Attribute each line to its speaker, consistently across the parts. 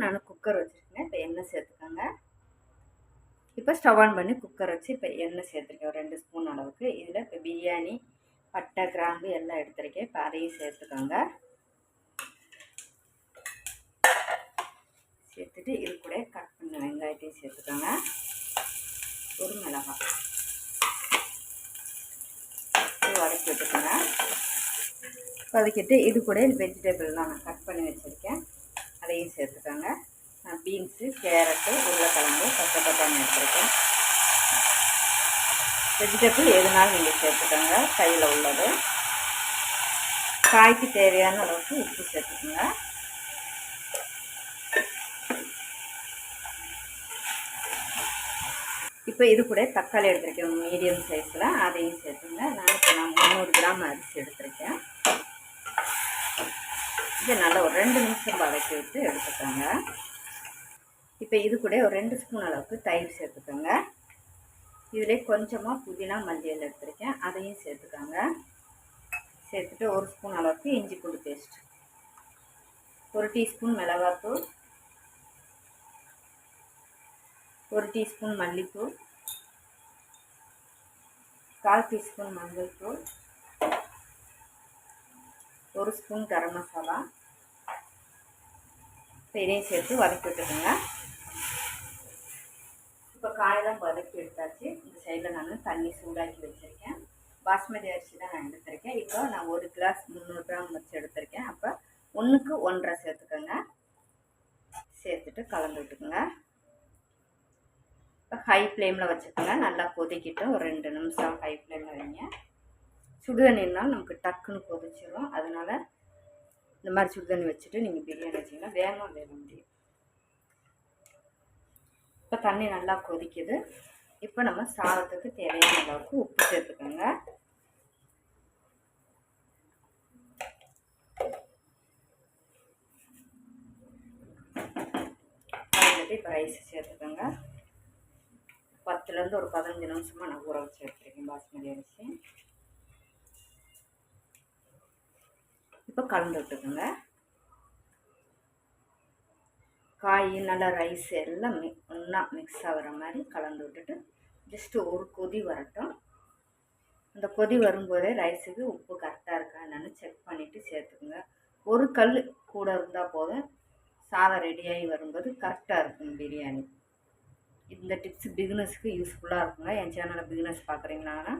Speaker 1: நான் குக்கர் வச்சுருக்கேன். இப்போ எண்ணெய் சேர்த்துக்கோங்க. இப்போ ஸ்டவ் ஆன் பண்ணி குக்கர் வச்சு இப்போ எண்ணெய் சேர்த்துருக்கேன். ஒரு ரெண்டு ஸ்பூன் அளவுக்கு. இதில் இப்போ பிரியாணி பட்டை கிராம்பு எல்லாம் எடுத்துருக்கேன். இப்போ அதையும் சேர்த்துக்கோங்க. சேர்த்துட்டு இது கூட கட் பண்ண வெங்காயத்தையும் சேர்த்துக்கோங்க. ஒரு மிளகாய். வதக்கி விட்டுக்கோங்க. வதக்கிட்டு இது கூட வெஜிடபிள்லாம் நான் கட் பண்ணி வச்சுருக்கேன். அதையும் சேர்த்துக்கோங்க. பீன்ஸு கேரட்டு உருளைக்கிழங்கு பச்சை பட்டாணி எடுத்துருக்கேன். வெஜிடபிள் எதுனாலும் நீங்கள் சேர்த்துக்கோங்க. கையில் உள்ளது. காய்க்கு தேவையான அளவுக்கு உப்பு சேர்த்துக்கோங்க. இப்போ இது கூட தக்காளி எடுத்துருக்கேன். மீடியம் சைஸில் அதையும் சேர்த்துங்க நான் இப்போ நான் முந்நூறு கிராம் அரிசி எடுத்திருக்கேன். இதை நல்லா ஒரு ரெண்டு நிமிஷம் வதக்கி விட்டு எடுத்துக்கோங்க. இப்போ இது கூட ஒரு ரெண்டு ஸ்பூன் அளவுக்கு தயிர் சேர்த்துக்கோங்க. இதில் கொஞ்சமாக புதினா மல்லியல் எடுத்திருக்கேன். அதையும் சேர்த்துக்கோங்க. சேர்த்துட்டு ஒரு ஸ்பூன் அளவுக்கு இஞ்சி பூண்டு பேஸ்ட் ஒரு டீஸ்பூன் மிளகாத்தூள். ஒரு டீஸ்பூன் மல்லித்தூள். கால் டீஸ்பூன் மஞ்சள் தூள் ஒரு ஸ்பூன் கரம் மசாலா. இதையும் சேர்த்து வதக்கி விட்டுருங்க இப்போ காயெல்லாம் வதக்கி எடுத்தாச்சு. இந்த சைடில் நான் தண்ணி சூடாக்கி வச்சுருக்கேன். பாஸ்மதி அரிசி தான் நான் எடுத்திருக்கேன். இப்போ நான் ஒரு கிளாஸ் முந்நூறு கிராம் வச்சு எடுத்திருக்கேன். அப்போ ஒன்றுக்கு ஒன்றரை சேர்த்துக்கோங்க. சேர்த்துட்டு கலந்து விட்டுக்குங்க. ஹை ஃப்ளேமில் வச்சுக்கோங்க. நல்லா கொதிக்கிட்டு ஒரு ரெண்டு நிமிஷம் ஹை ஃப்ளேமில் வைங்க. சுடுதண்ணினால் நமக்கு டக்குன்னு கொதிச்சிடும் அதனால் இந்த மாதிரி சுடுதண்ணி வச்சுட்டு நீங்கள் பிரியாணி வச்சிங்கன்னா வேகமாக வேக முடியும். இப்போ தண்ணி நல்லா கொதிக்குது. இப்போ நம்ம சாதத்துக்கு தேவையான அளவுக்கு உப்பு சேர்த்துக்கோங்க. இப்போ ரைஸ் சேர்த்துக்கோங்க. பத்துலேருந்து ஒரு பதினஞ்சு நிமிஷமாக நான் ஊற வச்சு எடுத்துருக்கேன் பாஸ்மதி அரிசி. இப்போ கலந்து விட்டுக்கோங்க. காய் நல்லா ரைஸ் எல்லாம் மி ஒன்றா மிக்ஸ் ஆகிற மாதிரி கலந்து விட்டுட்டு ஜஸ்ட்டு ஒரு கொதி வரட்டும். அந்த கொதி வரும்போதே ரைஸுக்கு உப்பு கரெக்டாக இருக்கா என்னென்னு செக் பண்ணிவிட்டு சேர்த்துக்குங்க. ஒரு கல் கூட இருந்தால் போதும். சாதம் ரெடியாகி வரும்போது கரெக்டாக இருக்கும் பிரியாணி. இந்த டிப்ஸ் பிகினர்ஸ்க்கு யூஸ்ஃபுல்லாக இருக்குங்க. என் சேனலில் பிகினர்ஸ் பார்க்குறீங்களாங்கன்னா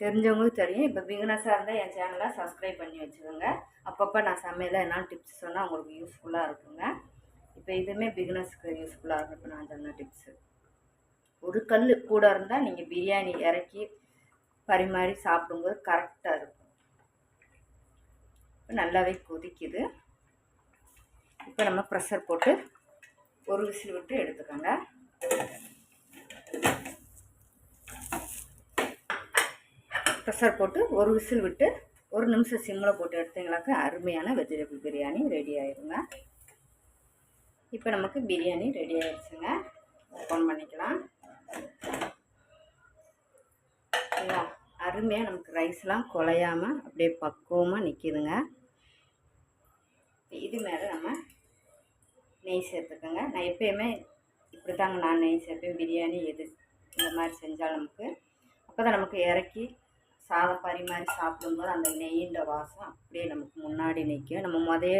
Speaker 1: தெரிஞ்சவங்களுக்கு தெரியும். இப்போ பிகினஸாக இருந்தால் என் சேனலை சப்ஸ்கிரைப் பண்ணி வச்சுக்கோங்க. அப்பப்போ நான் சமையலில் என்ன டிப்ஸ் சொன்னால் உங்களுக்கு யூஸ்ஃபுல்லாக இருக்குங்க. இப்போ இதுவுமே பிகினஸ்க்கு யூஸ்ஃபுல்லாக இருக்கும் இப்போ நான் சொன்ன டிப்ஸு ஒரு கல் கூட இருந்தால் நீங்கள் பிரியாணி இறக்கி பரிமாறி சாப்பிடும்போது கரெக்டாக இருக்கும். இப்போ நல்லாவே கொதிக்குது. இப்போ நம்ம ப்ரெஷர் போட்டு ஒரு விசில் விட்டு எடுத்துக்கோங்க. ப்ரெஷர் போட்டு ஒரு விசில் விட்டு ஒரு நிமிஷம் சிம்மில் போட்டு எடுத்தீங்களாக்க அருமையான வெஜிடபிள் பிரியாணி ரெடி ஆயிருங்க. இப்போ நமக்கு பிரியாணி ரெடி ஆயிடுச்சுங்க ஓப்பன் பண்ணிக்கலாம். இல்லை அருமையாக நமக்கு ரைஸ்லாம் குலையாமல் அப்படியே பக்குவமாக நிற்கிதுங்க இது மேலே நம்ம நெய் சேர்த்துக்கோங்க. நான் எப்பயுமே இப்படி தாங்க நான் நெய் சேர்ப்பேன். பிரியாணி எது இந்த மாதிரி செஞ்சால் நமக்கு அப்போ தான் நமக்கு இறக்கி சாதம் பரிமாறி சாப்பிடும்போது அந்த நெய்யின்ற வாசம் அப்படியே நமக்கு முன்னாடி நிற்கும். நம்ம முதைய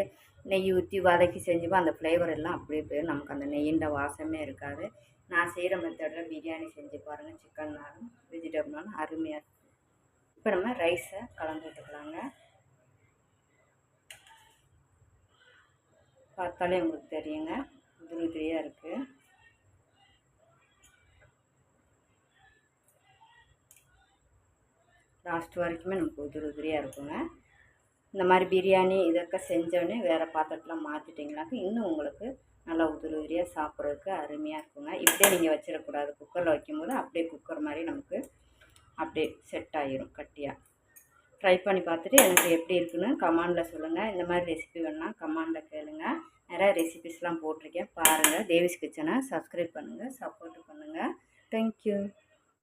Speaker 1: நெய் ஊற்றி வதக்கி செஞ்சுப்போ அந்த ஃப்ளேவர் எல்லாம் அப்படியே போயிடும் நமக்கு அந்த நெய்யின்ற வாசமே இருக்காது. நான் செய்கிற மெத்தடில் பிரியாணி செஞ்சு பாருங்கள் சிக்கன்னாலும் வெஜிடபிள்னாலும் அருமையாக இருக்கும். இப்போ நம்ம ரைஸை கலந்து விட்டுக்கலாங்க. பார்த்தாலே உங்களுக்கு தெரியுங்க. உதிரி உதிரியாக இருக்குது லாஸ்ட் வரைக்குமே நமக்கு உதிரி உதிரியாக இருக்குங்க. இந்த மாதிரி பிரியாணி இதொക്കെ செஞ்சோடனே வேறு பாத்திரத்தில் மாற்றிட்டிங்கனாக்கா இன்னும் உங்களுக்கு நல்லா உதிரி உதிரியாக சாப்பிட்றதுக்கு அருமையாக இருக்குங்க. இப்படியே நீங்கள் வச்சிடக்கூடாது. குக்கரில் வைக்கும்போது அப்படியே குக்கர் மாதிரி நமக்கு அப்படியே செட் ஆகிரும் கட்டியாக ட்ரை பண்ணி பார்த்துட்டு எனக்கு எப்படி இருக்குன்னு கமாண்டில் சொல்லுங்கள் இந்த மாதிரி ரெசிபி வேணால் கமாண்டில் கேளுங்கள் நிறையா ரெசிபிஸ்லாம் போட்டிருக்கேன். பாருங்கள் தேவிஸ் கிச்சனை சப்ஸ்கிரைப் பண்ணுங்கள் சப்போர்ட் பண்ணுங்கள் தேங்க்யூ